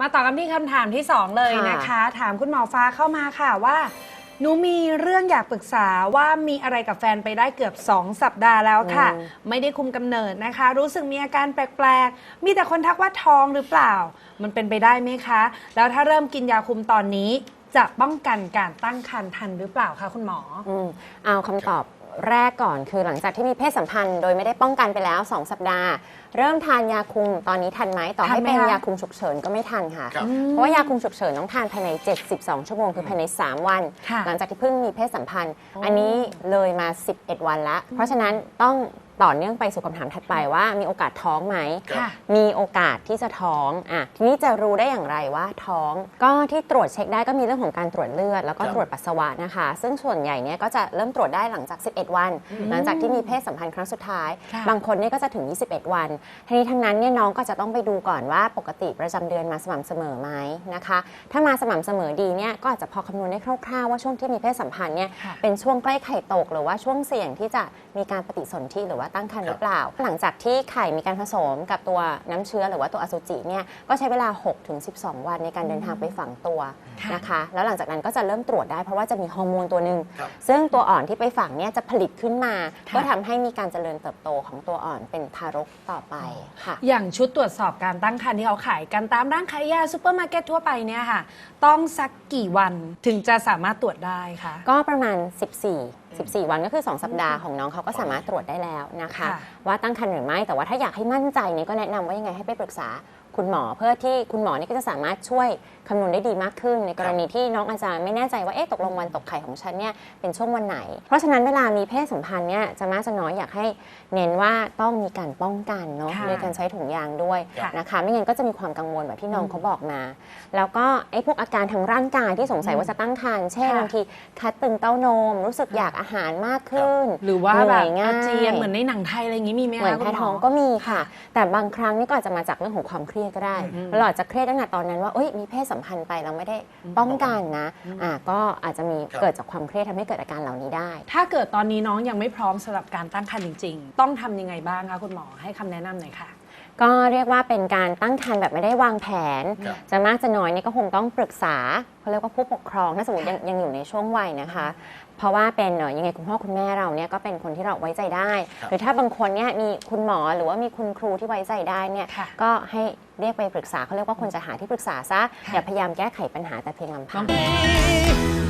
มาต่อกันที่คำถามที่ 2 เลยนะคะ ถามคุณหมอฟ้าเข้ามาค่ะว่าหนูมีเรื่องอยากปรึกษาว่ามีอะไรกับแฟนไปได้เกือบ 2 สัปดาห์แล้วค่ะ ไม่ได้คุมกำเนิดนะคะ รู้สึกมีอาการแปลกๆ มีแต่คนทักว่าท้องหรือเปล่า มันเป็นไปได้ไหมคะ แล้วถ้าเริ่มกินยาคุมตอนนี้ จะป้องกันการตั้งครรภ์ทันหรือเปล่าคะคุณหมออืมเอาคำตอบ แรกก่อนคือหลังจากที่มีเพศสัมพันธ์โดยไม่ได้ป้องกันไปแล้ว 2 สัปดาห์ เริ่มทานยาคุมตอนนี้ทันไหมต่อให้ทันไหมเป็นคะ ยาคุมฉุกเฉินก็ไม่ทันค่ะ ครับ เพราะว่ายาคุมฉุกเฉินต้องทานภายใน 72 ชั่วโมงคือภายใน 3 วัน ค่ะหลังจากที่เพิ่งมีเพศสัมพันธ์โอ้อันนี้เลยมา 11 วันละ เพราะฉะนั้นต้องต่อเนื่องไปสู่คำถามถัดไปว่ามีโอกาสท้องไหม ค่ะ มีโอกาสที่จะท้องอะทีนี้จะรู้ได้อย่างไรว่าท้อง ก็ที่ตรวจเช็คได้ก็มีเรื่องของการตรวจเลือด แล้วก็ครับ ตรวจปัสสาวะนะคะ ซึ่งส่วนใหญ่เนี่ยก็จะเริ่มตรวจได้หลังจาก 11วัน หลังจากที่มีเพศสัมพันธ์ครั้งสุดท้ายค่ะบางคนเนี่ยก็จะถึง 21 วันทีนี้ทั้งนั้นเนี่ยน้องก็จะต้องไปดูก่อนว่าปกติประจำเดือนมาสม่ำเสมอไหมนะคะ ถ้ามาสม่ำเสมอดีเนี่ยก็อาจจะพอคำนวณได้คร่าวๆว่าช่วงที่มีเพศสัมพันธ์เนี่ยค่ะเป็นช่วงใกล้ไข่ตก หรือว่าช่วงเสี่ยงที่จะมีการปฏิสนธิหรือว่าตั้งครรภ์หรือเปล่า หลังจากที่ไข่มีการผสมกับตัวน้ำเชื้อหรือว่าตัวอสุจิเนี่ยก็ใช้เวลา 6-12 วันในการเดินทางไปฝังตัวค่ะนะคะ แล้วหลังจากนั้นก็จะเริ่มตรวจได้เพราะว่าจะมีฮอร์โมนตัวหนึ่งครับซึ่งตัวอ่อนที่ไปฝังเนี่ยจะผลิตขึ้นมา ค่ะ ก็ทำให้มีการเจริญเติบโตของตัวอ่อนเป็นทารกต่อไปค่ะ อย่างชุดตรวจสอบการตั้งครรภ์ที่เขาขายกันตามร้านขายยาซูเปอร์มาร์เก็ตทั่วไปเนี่ยค่ะ ต้องสักกี่วันถึงจะสามารถตรวจได้คะก็ประมาณ 14 14 วันก็คือ 2 สัปดาห์ของน้องเขาก็สามารถตรวจได้แล้วนะคะค่ะว่าตั้งครรภ์หรือไม่แต่ว่าถ้าอยากให้มั่นใจเนี่ยก็แนะนำว่ายังไงให้ไปปรึกษา คุณหมอเพื่อที่คุณหมอเนี่ยก็จะสามารถช่วยคำนวณได้ดีมากขึ้น ในกรณีที่น้องอาจจะไม่แน่ใจว่าเอ๊ะตกลงวันตกไข่ของฉันเนี่ยเป็นช่วงวันไหน เพราะฉะนั้นเวลามีเพศสัมพันธ์เนี่ยจะมากจะน้อยอยากให้เน้นว่าต้องมีการป้องกันเนาะค่ะโดยการใช้ถุงยางด้วยค่ะนะคะไม่งั้นก็จะมีความกังวลแบบที่น้องเขาบอกมา แล้วก็ไอ้พวกอาการทางร่างกายที่สงสัยว่าจะตั้งครรภ์เช่นค่ะ บางทีคัดตึงเต้านม รู้สึกอยากอาหารมากขึ้น หรือว่าแบบหนื่ยง่าอายเจียนเหมือนในหนังไทยอะไรอย่างนี้มีไหมเหมือนคะแพ้คุณหมท้องก็มีค่ะ แต่บางครั้งนี่ก็อาจจะมาจากเรื่องของความเครียดก็ได้อืมเราอาจจะเครียดตั้งแต่ตอนนั้นว่าเอ้ยมีเพศสัมพันธ์ไปเราไม่ได้ป้องกันนะอ่าก็อาจจะมีครับเกิดจากความเครียดทำให้เกิดอาการเหล่านี้ได้ ถ้าเกิดตอนนี้น้องยังไม่พร้อมสำหรับการตั้งครรภ์จริง ๆ ต้องทำยังไงบ้างคะคุณหมอให้คำแนะนำหน่อยค่ะ ก็เรียกว่าเป็นการตั้งครรภ์แบบไม่ได้วางแผน ครับ จะมากจะน้อยเนี่ยก็คงต้องปรึกษาเขาเรียกว่าผู้ปกครองถ้าสมมติยังยังอยู่ในช่วงวัยนะคะ เพราะว่าเป็นเอ่อยังไงคุณพ่อคุณแม่เราเนี่ยก็เป็นคนที่เราไว้ใจได้ครับหรือถ้าบางคนเนี่ยมีคุณหมอหรือว่ามีคุณครูที่ไว้ใจได้เนี่ยค่ะ ก็ให้เรียกไปปรึกษาเขาเรียกว่าควรจะหาที่ปรึกษาซะค่ะอย่าพยายามแก้ไขปัญหาแต่เพียงลำพัน้องง